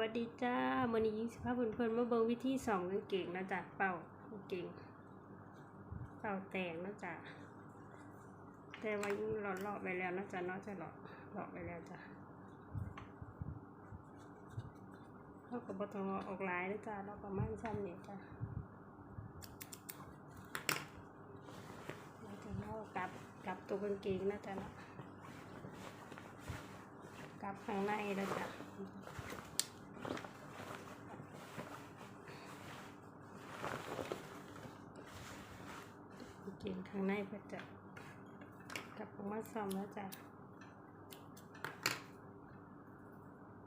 วัสดีจ้ามือนี้ยิงสิภาพเพื่อนๆมาเบิ่งวิธีสองกางเกงนะจ๊ะเป่ากางเกงเป่าแตงนะจ๊ะแต่ว่ายิ่งหลอดหลอดไปแล้วนะจ๊ะเนาจะหลอดหลอดไปแล้วจ้ะเราก็บ่ต้องออกลายนะจ๊ะเราประมาณซ้ำนี่ยจ้ะเราจะเล่ากลับกลับตัวกางเกงนะจ๊ะเนาะกลับข้างในแล้วจ้ะ เกง ข้างในก็จะกลับออกมาซ่อมแล้วจ้ะ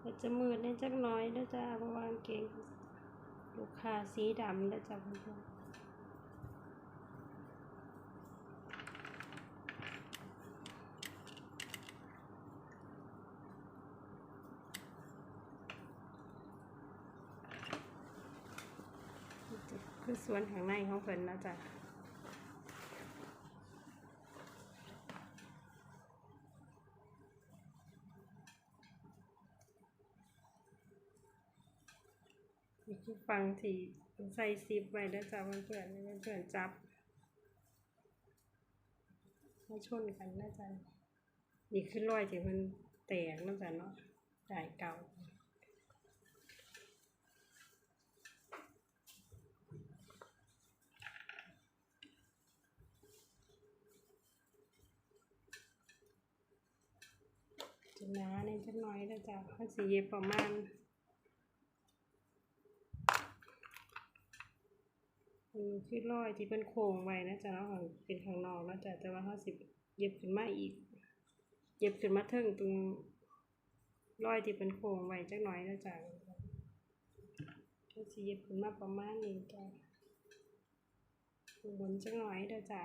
ก็จะมืดในจักน้อยแล้วจ้ะเพราะว่างเกงลูกค้าสีดำแล้วจ้ะเพื่อนคือส่วนข้างในของเพิ่นนะจ๊ะ ฟังที่ใส่ซิปไว้แล้วจ้ะเพื่อนๆเพื่อนๆจับมาชนกันนะจ๊ะนี่คือรอยที่มันแตกนะจ๊ะเนาะได้เก่าจะหนาในจักหน่อยแล้วจ้ะเขาสีเย็บประมาณ อืมคือร้อยที่เป็นโค้งไว้นะจ๊ะเนาะเป็นข้างนอกนะจ๊ะแต่ว่าเขาสิบเย็บขึ้นมาอีก เย็บขึ้นมาเทิงตรงร้อยที่เป็นโค้งไว้จักหน่อยนะจ๊ะเขาสิเย็บขึ้นมาประมาณนี้จ้ะข้างบนจักหน่อยนะจ๊ะ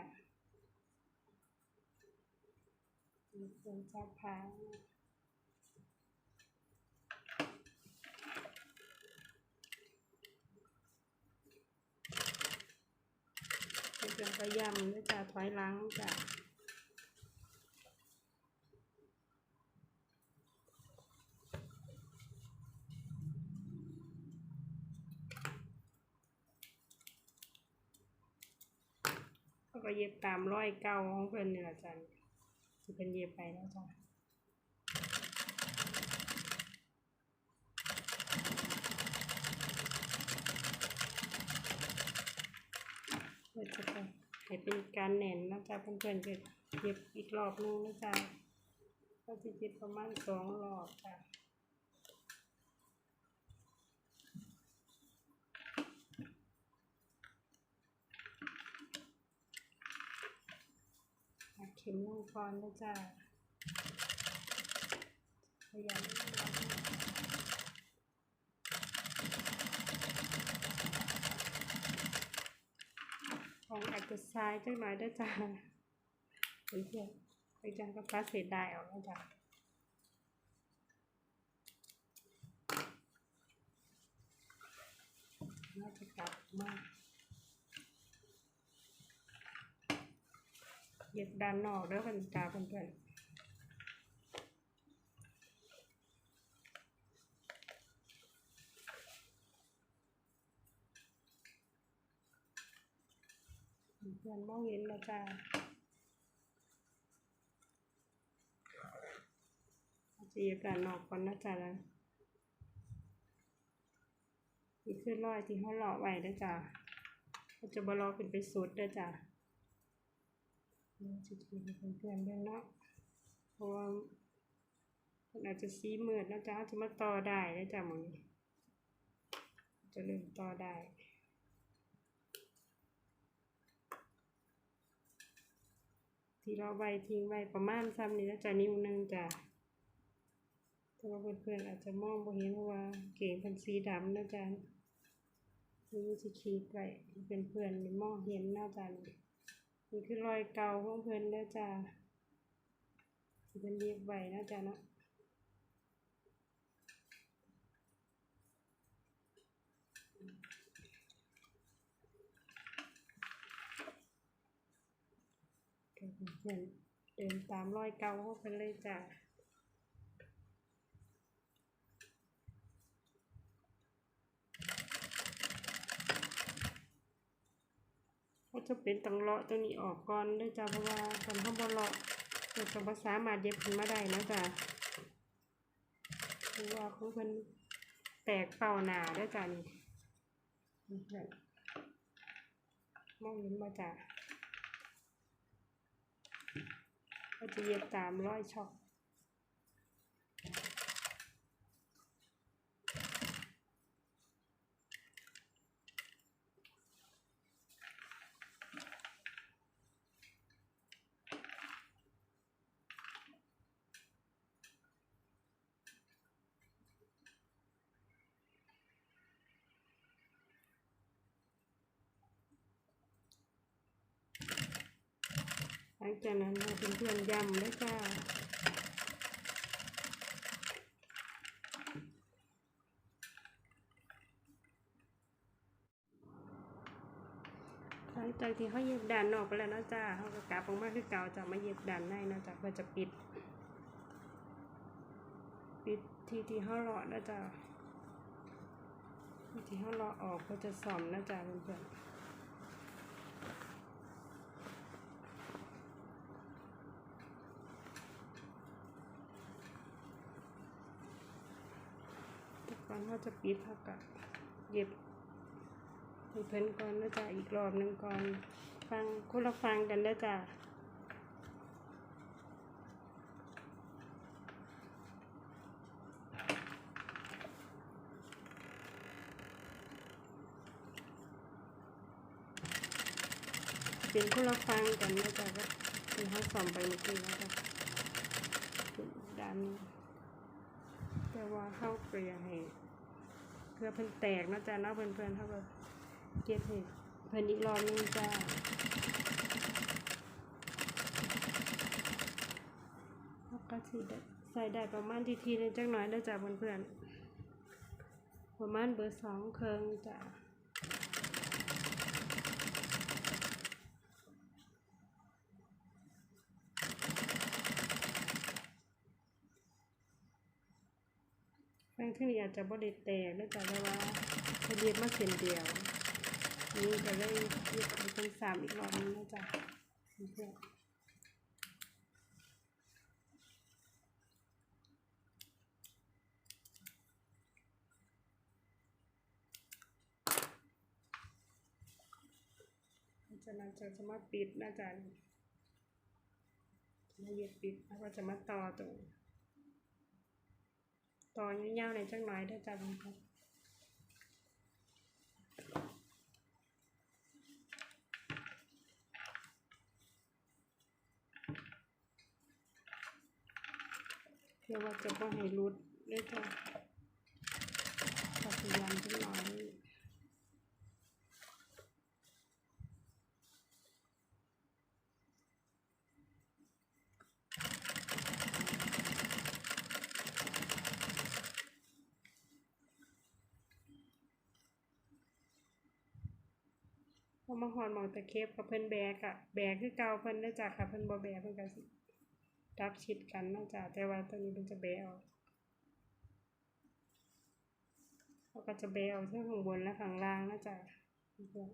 มีคนจับผ้าเดี๋ยว ก็ยำนะจ๊ะถอยหลังจ้ะก็เย็บตามร้อยเก้าของเพื่อนนี่แหละจ้ะเพื่อนเย็บไปแล้วจ้ะเพื่อจะไป ให้เป็นการแหน่นนะจ๊ะเพื่อนๆจะเย็บอีกรอบนึงนะจ๊ะก็จะเย็บประมาณสองรอบจ้ะเอาเข็มลงก่อนนะจ๊ะพยายาม จะซ้ายจังหน่อยด้วยจ้าเพื่อนไปจังก็พลาสเศษได้ออกแล้วจ้าน่าจะกลับมากเย็บด้านนอกแล้วกันตาเพื่อนๆ เพื่อนมองเห็นแล้วจ้าจะเย็บด้านนอกก่อนนะจ๊ะแล้วนี่คือรอยที่เขาหล่อไว้นะจ๊ะเขาจะบรอขึ้นไปสุดเด้อจ้ะจะถือเป็นเพื่อนๆด้วยเนาะ เพราะว่ามันอาจจะซีเมือดนะจ๊ะจะมาต่อได้นะจ๊ะมึงจะเริ่มต่อได้ ที่เราใบทิ้งไว้ประมาณซ้ำนี้นะจ๊ะนิ้วหนึงจ้ะแต่ว่าเพื่อนๆอาจจะมองบ่เห็นเพราะว่าเก่งเป็นสีดำนะจ๊ะนี่จะขีดไว้เป็นเพื่อนๆมองเห็นนะจ๊ะนี่คือรอยเก่าของเพื่อนเด้อจ้าสิเป็นเรียบใบนะจ๊ะเนาะ เหมือนเดินตามรอยเก่าเข้าไปเลยจ้ะก็จะเป็นตังเลาะตัวนี้ออกก่อนด้วยจ้ะเพราะว่าตอนข้างบนเลาะเราจังภาษามาเย็บขึ้นมาได้นะจ้ะเพราะว่าคือมันแตกเป่าหนาด้วยจ้ะนี่มองเห็นมาจ้ะ ก็จะเย็บตามร้อยช็อต ลังจากนั้นเราเพื่อนๆยำแล้วจ้าหลังจากที่เขาเย็บด้านนอกไปแล้วนะจ้าเขาก็กลับออกมาคือเก่าจะมาเย็บด้านในนะจ้าเพื่อจะปิด ปิดที่ที่เขาเลาะนะจ้าที่ที่เขาเลาะออกก็จะซ่อมนะจ้าเพื่อนๆ เขาจะปิดเขาก็เย็บให้เพิ่นก่อนแล้วจ้ะอีกรอบหนึ่งก่อน ฟังคนละฟังกันแล้วจ้ะเป็นคนละฟังกันแล้วจ้ะก็เป็นเขาสอมไปเมื่อกี้แล้วจ้ะด้านนี้แต่ว่าเข้าเกลียให้ พื่อเพิ่นแตกนะจ๊ะเนาะเพื่อนเพื่อนเขาก็เก็บให้เพื่อนอีกรอบนึงจ้าแล้วก็สิได้ใส่ได้ประมาณทีทีนึงจักหน่อยนะจ๊ะเพื่อนเพื่อนๆประมาณเบอร์สองเครื่องจ้ะ แป้งที่นี่อาจจะบ่ได้แตกนะจ๊ะแต่ว่าเขาเย็บมาเส้นเดียวนี่ก็เลยเย็บเป็นสามอีกรอบนึงนะจ๊ะเพื่อนจากนั้นจะจะมาปิดนะจ๊ะมาเย็บปิดแล้วก็จะมาต่อตรง ต่อยาวๆในจังหน่อยได้อจ้ะคุณครับเพื่อว่าจะบ่ให้รุดได้อจ้ะพยายามจังหน่อย พอมาหอนหมองตะเข็บกับเพิ่นแบกอะแบกคือเก่าเพิ่นนะจ๊ะค่ะเพิ่นบ่แบกเพิ่นก็สิรับชิดกันนะจ๊ะแต่ว่าตัวนี้เพิ่นจะแบกออกเขาก็จะแบกออกทั้งข้างบนและข้างล่างนะจ๊ะเพื่อน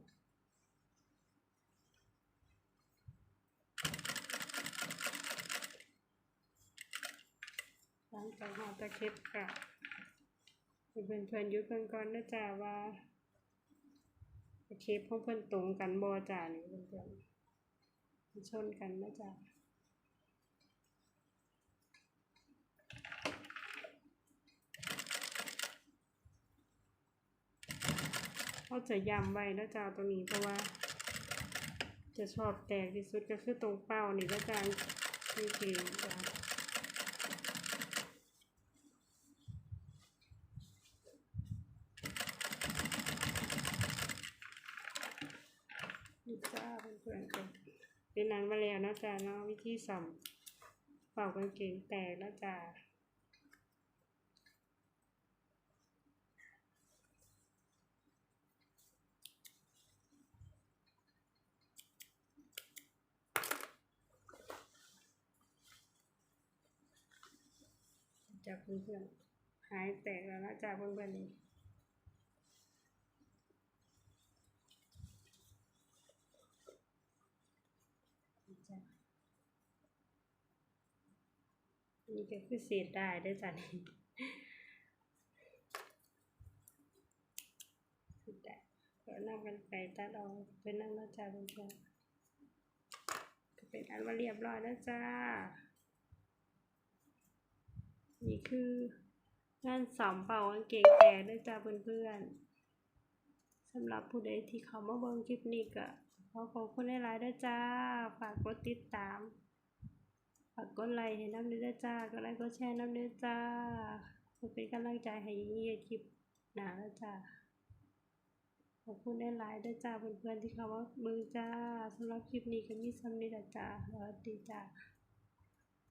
หลังจากหอดตะเข็บกะให้เพื่อนๆยุดเพิ่นก่อนนะจ๊ะว่า เคปของเพื่อนตรงกันบอจ่านี่เพื่อนๆชนกันนะจ๊ะเขาจะย้ำไว้นะจ๊ะตรงนี้เพราะว่า จะชอบแตกที่สุดก็คือตรงเป้านี่นะจ๊ะนี่คือจ้ะนี่จ้าเพื่อนกันเป็นนั้นมาแล้วนะจ๊ะเนาะวิธีสัมเป่ากางเกงแตกนะจ๊ะจากเพื่อนๆหายแตกแล้วนะจ๊ะเพื่อนๆนี่ นี่ก็คือเสียดได้ได้จ้ะนี่เสียดายก็นำกันไปตัดออกเป็นนั่งนะจ๊ะเพื่อนๆก็เป็นอันว่าเรียบร้อยแล้วจ้า นี่คืองานสอมเป่ากางเกงแตกด้วยจ้าเพื่อนๆสำหรับผู้ใดที่เขามาเบิ่งคลิปนี้ก็ขอขอบคุณหลายๆด้วยจ้า ฝากกดติดตาม ฝากกดไลค์ให้น้ำเด้อจ้ากดไลค์กดแชร์น้ำเด้อจ้าเพื่อเป็นกำลังใจให้ยิ่งเฮ็ดคลิปหนาแล้วจ้าขอบคุณได้หลายด้วยจ้าเพื่อนๆที่เขาว่าเบิ่งจ้าสำหรับคลิปนี้ก็มีซ้ำนี้แหละจ้าสวัสดีจ้า